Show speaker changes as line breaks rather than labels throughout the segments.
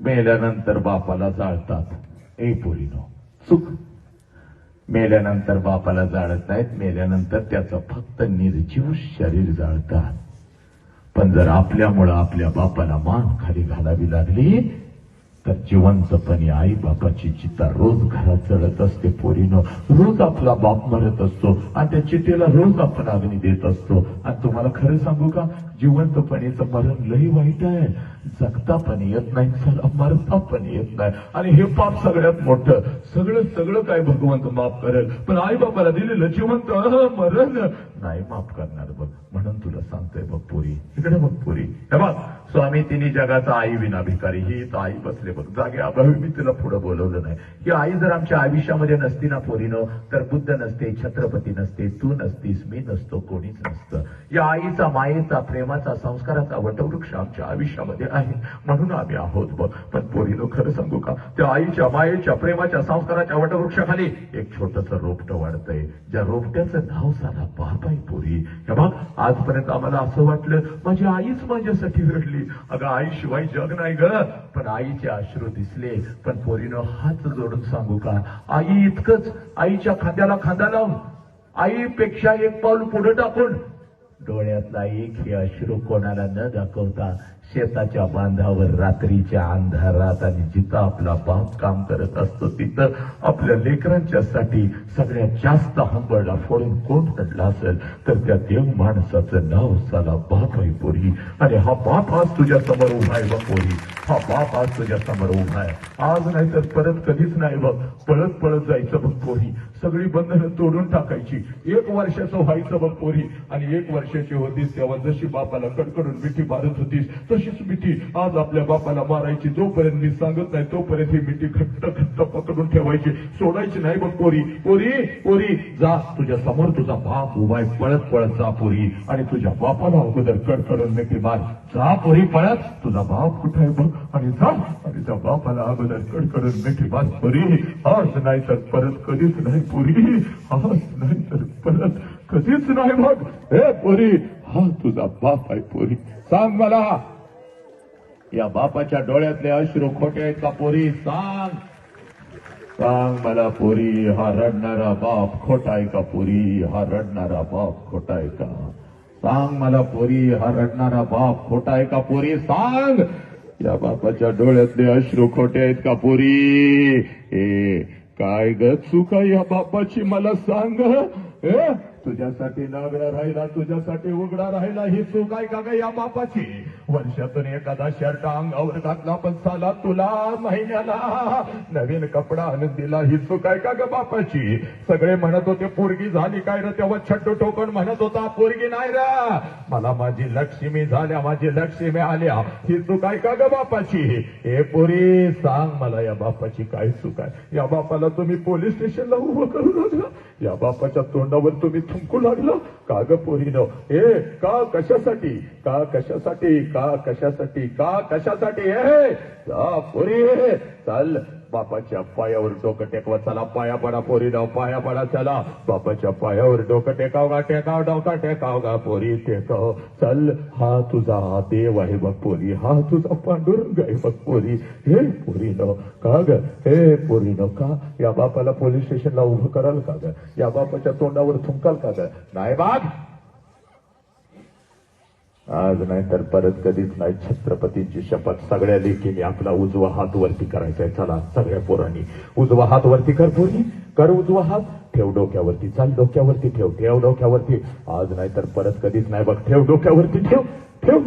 मेल्यानंतर बापाला जाळतात. ए पोरीनो चुक. मेल्यानंतर बापाला जाळत नाहीत मेल्यानंतर त्याचं फक्त निर्जीव शरीर जाळतात. पण जर आपल्यामुळं आपल्या बापाला मान खाली घालावी लागली तर जिवंतपणे आई बापाची चिता रोज घरात चढत असते पोरीनं. रोज आपला बाप मरत असतो आणि त्या चितेला रोज आपण अग्नी देत असतो. आणि तुम्हाला खरं सांगू का? जिवंतपणेचं मरण लई वाईट आहे. जगता पण येत नाही चला मरता पण येत नाही. आणि हे पाप सगळ्यात मोठं. सगळं सगळं काय भगवंत माफ करेल? पण आई बाबाला दिलेलं जिवंत मरण. नाही माफ करणार बघ. म्हणून तुला सांगतोय बघ पुरी. इकडे बघ पुरी. हे बघ. स्वामी तिने जगाचा आई विना भिकारी. ही इथं आई बसले बघ. जागे अभावी मी तिला पुढे बोलवलं नाही. ही आई जर आमच्या आयुष्यामध्ये नसती ना पोरीनं तर बुद्ध नसते छत्रपती नसते तू नसतीस मी नसतो कोणीच नसतं. या आईचा मायेचा प्रेमाचा संस्काराचा वटवृक्ष आमच्या आयुष्यामध्ये आहे. म्हणून आम्ही आहोत बघ. पण पोरीनं खरं सांगू का? त्या आईच्या मायेच्या प्रेमाच्या संस्काराच्या वटवृक्षाखाली एक छोटस रोपटं वाढतंय. ज्या रोपट्याचं नाव साधा पाहताय पोरी. हे बघ आजपर्यंत आम्हाला असं वाटलं माझी आईच माझ्यासाठी रडली. अगं आईशिवाय जग नाही ग. पण आईचे अश्रू दिसले. पण पोरीनं हात जोडून सांगू का? आई इतकंच. आईच्या खांद्याला खांदा लावून. आईपेक्षा एक पाऊल पुढे टाकून. डोळ्यातला एकही अश्रू कोणाला न दाखवता शेताच्या बांधावर रात्रीच्या अंधारात आणि जिथं आपला बाप काम करत असतो तिथं आपल्या लेकरांच्यासाठी सगळ्यात जास्त हंबरला फोडून कोण रडला असेल तर त्या देव माणसाचं नाव साला बाप आहे पोरी. आणि हा बाप आज तुझ्या समोर उभा आहे बघ पोरी. हा बाप आज तुझ्या समोर उभा आहे. आज नाही तर परत कधीच नाही बघ. पळत पळत जायचं बघ पोरी. सगळी बंधनं तोडून टाकायची. एक वर्षाचं व्हायचं बघ पोरी. आणि एक वर्षाची होतीस तेव्हा जशी बापाला कडकडून मिठी मारत होतीस तशीच मिठी? आज आपल्या बापाला मारायची. जोपर्यंत मी सांगत नाही तोपर्यंत ही मिठी घट्ट घट्ट पकडून ठेवायची. सोडायची नाही बघ पोरी. पोरी पोरी जा. तुझ्या समोर तुझा बाप उभाय पळत पळत जा पोरी. आणि तुझ्या बापाला अगोदर कडकडून मिठी मार. जा पोरी पळत. तुझा बाप कुठे आहे बघ? आणि जा. आणि त्या बापाला अगोदर कडकडून मिठी मार. पोरी आज नाही तर परत कधीच नाही पोरी. आज नाही तर परत कधीच नाही मग हे पोरी हा तुझा बाप आहे पोरी. सांग मला. या बापाच्या डोळ्यातले अश्रू खोटे आहेत का पोरी? सांग. सांग मला पोरी हा रडणारा बाप खोटा आहे का पोरी? हा रडणारा बाप खोटा आहे का? सांग मला पोरी हा रडणारा बाप खोटा आहे का पोरी? सांग. या बापाच्या डोळ्यातले अश्रू खोटे आहेत का पोरी? ए काय ग चुका या बापाची मला सांग. ए तुझ्यासाठी नागडा राहिला तुझ्यासाठी उघडा राहिला ही चूक आहे का ग या बापाची? वर्षातून एखादा शर्ट अंगावर घातला पण साला तुला महिन्याला नवीन कपडा आणून दिला ही चूक आहे का ग बापाची? सगळे म्हणत होते पोरगी झाली काय र? तेव्हा छट्टू ठोकण म्हणत होता पोरगी नाही रा. मला माझी लक्ष्मी झाल्या माझी लक्ष्मी आल्या. ही चूक आहे का ग बापाची? हे पोरी सांग मला या बापाची काय चूक आहे. या बापाला तुम्ही पोलीस स्टेशनला उभं करू लागला. या बापाच्या तोंडावर तुम्ही थुंकू लागला. का ग पोरीनं? ए का कशासाठी? का कशासाठी? का कशासाठी का कशासाठी पोरी चल बापाच्या पायावर डोकं टेकवा चला पाया पडा पोरी डाव पाया पडा चला. बापाच्या पायावर डोकं टेकाव गा टेकाव डोका टेकाव गा पोरी टेकाव. चल हा तुझा देव आहे बघ पोरी हा तुझा पांडुरंग आहे बघ पोरी. हे पोरी न का ग? हे पोरी न का? या बापाला पोलीस स्टेशनला उभं कराल का ग? या बापाच्या तोंडावर थुंकाल का ग? नाही बाग आज नाही तर परत कधीच नाही छत्रपतींची शपथ. सगळ्या लेखीने आपला उजवा हात वरती करायचा आहे चला सगळ्या पोरांनी. उजवा हात वरती कर पोरी कर उजवा हात. ठेव डोक्यावरती. चाल डोक्यावरती ठेव. ठेव डोक्यावरती. आज नाही तर परत कधीच नाही बघ. ठेव डोक्यावरती. ठेव. ठेव.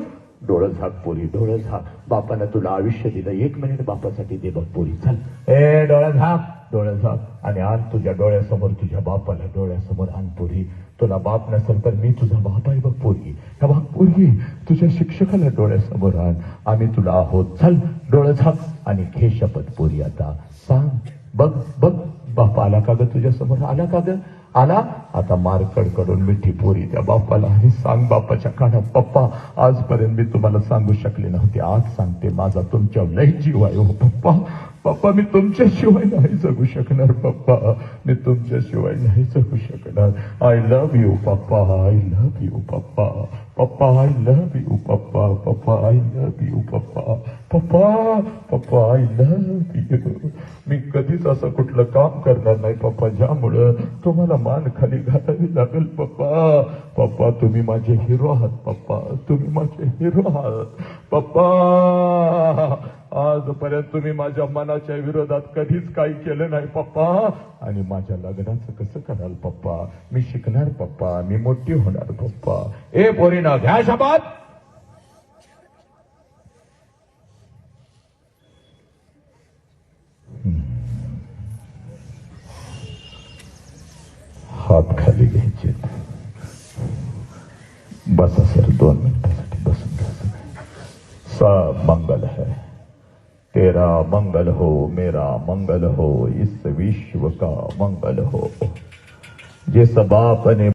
डोळं झाक पोरी. डोळं झाक. बापानं तुला आयुष्य दिलं. एक मिनिट बापासाठी दे बघ पोरी. चल. ए डोळं झाक. डोळं झाक. आणि आण तुझ्या डोळ्यासमोर तुझ्या बापाला. डोळ्यासमोर आण पोरी. तुला बाप नसेल तर मी तुझा बाप आहे पोरगी तुझ्या शिक्षकाला डोळ्यासमोर आण. आम्ही तुला आहोत. चल डोळं झाक आणि घे शपथ पोरी आता. सांग. बघ बघ. बाप आला का ग तुझ्या समोर आला का ग? आला? आता मार कडकडून मिठी पोरी त्या बापाला आणि सांग बापाच्या कानात पप्पा आजपर्यंत मी तुम्हाला सांगू शकले नव्हते. आज सांगते माझा तुमच्या लय जीव आहे हो पप्पा. पप्पा मी तुमच्याशिवाय नाही जगू शकणार पप्पा मी तुमच्याशिवाय नाही जगू शकणार. आय लव्ह यू पप्पा आय लव्ह यू पप्पा पप्पा आय लव्ह यू पप्पा पप्पा आय लव्ह यू पप्पा पप्पा पप्पा आय लव्ह यू मी कधीच असं कुठलं काम करणार नाही पप्पा ज्यामुळं तुम्हाला मान खाली घालावी लागेल पप्पा पप्पा तुम्ही माझे हिरो आहात पप्पा तुम्ही माझे हिरो आहात पप्पा आजपर्यंत तुम्ही माझ्या मनाच्या विरोधात कधीच काही केलं नाही पप्पा. आणि माझ्या लग्नाचं कसं कराल पप्पा? मी शिकणार पप्पा. मी मोठी होणार पप्पा. ए पोरीना घ्या शपथ. हात खाली घ्यायचे. बसा सर दोन मिनिटासाठी बसून घ्या. सब मंगल है. तेरा मंगल हो मेरा मंगल हो इस विश्व का मंगल हो। जिस बाप ने